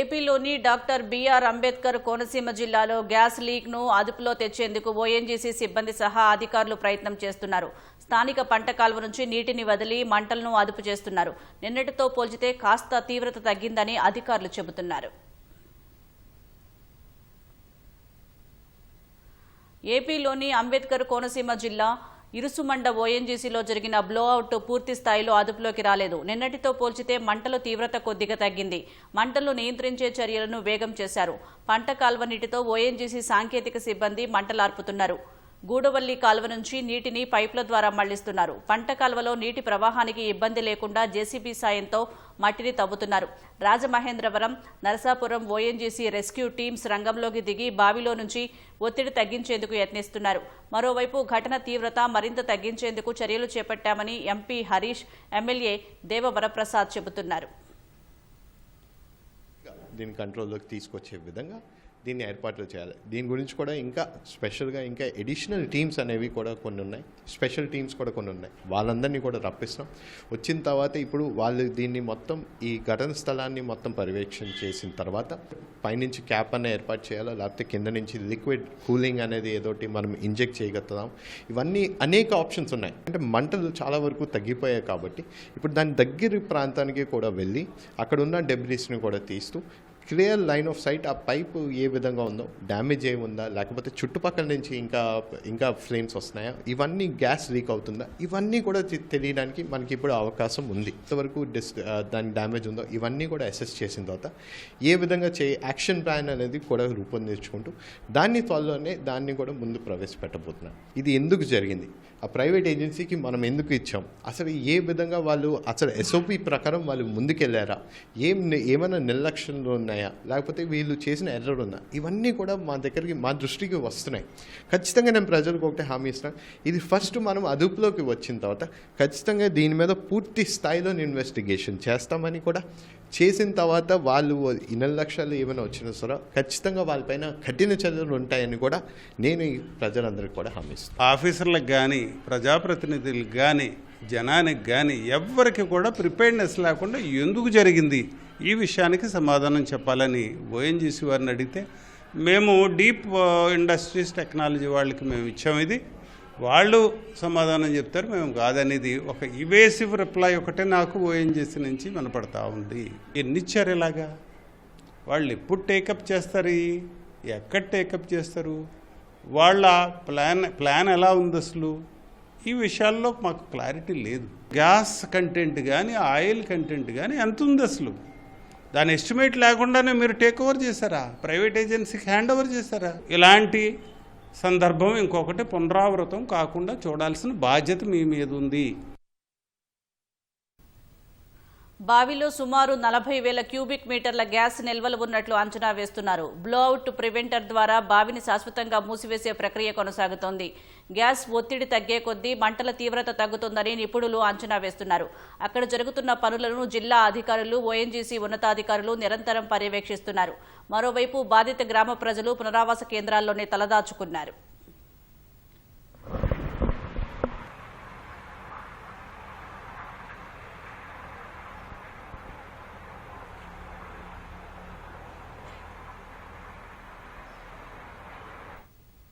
ఏపీలోని doctor BR Ambedkar Konaseema జిల్లాలో gas లీక్ను అదుపులో తెచ్చేందుకు ఓఎన్జీసీ సిబ్బంది సహా అధికారులు ప్రయత్నం చేస్తున్నారు. స్థానిక పంట కాలువ నుంచి నీటిని వదిలి మంటలను అదుపు చేస్తున్నారు. నిన్నటితో పోల్చితే కాస్త తీవ్రత తగ్గిందని అధికారులు చెబుతున్నారు. ఏపీలోని అంబేద్కర్ కోనసీమ జిల్లా ఇరుసుమండ ఓఎన్జీసీలో జరిగిన బ్లోఅవుట్ పూర్తి స్థాయిలో అదుపులోకి రాలేదు. నిన్నటితో పోల్చితే మంటల తీవ్రత కొద్దిగా తగ్గింది. మంటలు నియంత్రించే చర్యలను వేగం చేశారు. పంట కాల్వ నీటితో ఓఎన్జీసీ సాంకేతిక సిబ్బంది మంటలార్పుతున్నారు. గూడవల్లి కాలువ నుంచి నీటిని పైప్ల ద్వారా మళ్ళిస్తున్నారు. పంట కాలువలో నీటి ప్రవాహానికి ఇబ్బంది లేకుండా జేసీబీ సాయంతో మట్టిని తవ్వుతున్నారు. Rajamahendravaram Narasapuram ONGC rescue teams రంగంలోకి దిగి బావిలో నుంచి ఒత్తిడి తగ్గించేందుకు యత్నిస్తున్నారు. మరోవైపు ఘటన తీవ్రత మరింత తగ్గించేందుకు చర్యలు చేపట్టామని ఎంపీ హరీష్ ఎమ్మెల్యే దేవవరప్రసాద్ చెబుతున్నారు. దీన్ని కంట్రోల్లోకి తీసుకొచ్చే విధంగా దీన్ని ఏర్పాట్లు చేయాలి. దీని గురించి కూడా ఇంకా స్పెషల్గా ఇంకా ఎడిషనల్ టీమ్స్ అనేవి కూడా కొన్ని ఉన్నాయి. స్పెషల్ టీమ్స్ కూడా కొన్ని ఉన్నాయి. వాళ్ళందరినీ కూడా రప్పిస్తాం. వచ్చిన తర్వాత ఇప్పుడు వాళ్ళు దీన్ని మొత్తం ఈ ఘటన స్థలాన్ని మొత్తం పర్యవేక్షణ చేసిన తర్వాత పైనుంచి క్యాప్ అన్న ఏర్పాటు చేయాలా? లేకపోతే కింద నుంచి లిక్విడ్ కూలింగ్ అనేది ఏదోటి మనం ఇంజెక్ట్ చేయగలుగుతాం? ఇవన్నీ అనేక ఆప్షన్స్ ఉన్నాయి. అంటే మంటలు చాలా వరకు తగ్గిపోయాయి కాబట్టి ఇప్పుడు దాని దగ్గర ప్రాంతానికి కూడా వెళ్ళి అక్కడ ఉన్న డెబ్రీస్ని కూడా తీస్తూ క్లియర్ లైన్ ఆఫ్ సైట్ ఆ పైప్ ఏ విధంగా ఉందో డ్యామేజ్ ఏముందా లేకపోతే చుట్టుపక్కల నుంచి ఇంకా ఇంకా ఫ్లేమ్స్ వస్తున్నాయా? ఇవన్నీ గ్యాస్ లీక్ అవుతుందా? ఇవన్నీ కూడా తెలియడానికి మనకి ఇప్పుడు అవకాశం ఉంది. ఇంతవరకు డిస్ దాని డ్యామేజ్ ఉందో ఇవన్నీ కూడా అసెస్ చేసిన తర్వాత ఏ విధంగా చే యాక్షన్ ప్లాన్ అనేది కూడా రూపొందించుకుంటూ దాన్ని త్వరలోనే దాన్ని కూడా ముందు ప్రవేశపెట్టబోతున్నాం. ఇది ఎందుకు జరిగింది? ఆ ప్రైవేట్ ఏజెన్సీకి మనం ఎందుకు ఇచ్చాం? అసలు ఏ విధంగా వాళ్ళు అసలు ఎస్ఓపి ప్రకారం వాళ్ళు ముందుకెళ్ళారా ఏం ఏమైనా నిర్లక్ష్యంలో ఉన్నాయా? లేకపోతే వీళ్ళు చేసిన ఎర్రర్ ఉందా? ఇవన్నీ కూడా మా దగ్గరికి మా దృష్టికి వస్తున్నాయి. ఖచ్చితంగా నేను ప్రజలకు ఒకటే హామీ ఇస్తున్నాను ఇది ఫస్ట్ మనం అదుపులోకి వచ్చిన తర్వాత ఖచ్చితంగా దీని మీద పూర్తి స్థాయిలో ఇన్వెస్టిగేషన్ చేస్తామని కూడా చేసిన తర్వాత వాళ్ళు ఈ నిర్లక్ష్యాలు ఏమైనా వచ్చినా సరే ఖచ్చితంగా వాళ్ళపైన కఠిన చర్యలు ఉంటాయని కూడా నేను ఈ ప్రజలందరికీ కూడా హామీ ఇస్తాను ఆఫీసర్లకు కానీ ప్రజాప్రతినిధులకు కానీ జనానికి కానీ ఎవ్వరికి కూడా ప్రిపేర్నెస్ లేకుండా ఎందుకు జరిగింది? ఈ విషయానికి సమాధానం చెప్పాలని ఓఎన్జీసీ వారిని అడిగితే మేము డీప్ ఇండస్ట్రీస్ టెక్నాలజీ వాళ్ళకి మేము ఇచ్చాము ఇది. వాళ్ళు సమాధానం చెప్తారు మేము కాదనేది ఒక ఇవేసివ్ రిప్లై ఒకటే నాకు ఓఎన్జీసీ నుంచి వినపడతా ఉంది. ఎన్నిచ్చారు ఇలాగా? వాళ్ళు ఎప్పుడు టేకప్ చేస్తారు? ఎక్కడ టేకప్ చేస్తారు? వాళ్ళ ప్లాన్ ప్లాన్ ఎలా ఉంది అసలు? ఈ విషయాల్లో మాకు క్లారిటీ లేదు. గ్యాస్ కంటెంట్ కానీ ఆయిల్ కంటెంట్ కానీ ఎంత ఉంది అసలు? దాని ఎస్టిమేట్ లేకుండానే మీరు టేక్ ఓవర్ చేశారా? ప్రైవేట్ ఏజెన్సీకి హ్యాండ్ ఓవర్ చేశారా? ఇలాంటి సందర్భం ఇంకొకటి పునరావృతం కాకుండా చూడాల్సిన బాధ్యత మీ మీద ఉంది. బావిలో సుమారు నలభై వేల క్యూబిక్ మీటర్ల గ్యాస్ నిల్వలు ఉన్నట్లు అంచనా వేస్తున్నారు. బ్లోఅవుట్ ప్రివెంటర్ ద్వారా బావిని శాశ్వతంగా మూసివేసే ప్రక్రియ కొనసాగుతోంది. గ్యాస్ ఒత్తిడి తగ్గే కొద్దీ మంటల తీవ్రత తగ్గుతుందని నిపుణులు అంచనా వేస్తున్నారు. అక్కడ జరుగుతున్న పనులను జిల్లా అధికారులు ఓఎన్జీసీ ఉన్నతాధికారులు నిరంతరం పర్యవేక్షిస్తున్నారు. మరోవైపు బాధిత గ్రామ ప్రజలు పునరావాస కేంద్రాల్లోనే తలదాచుకున్నారు.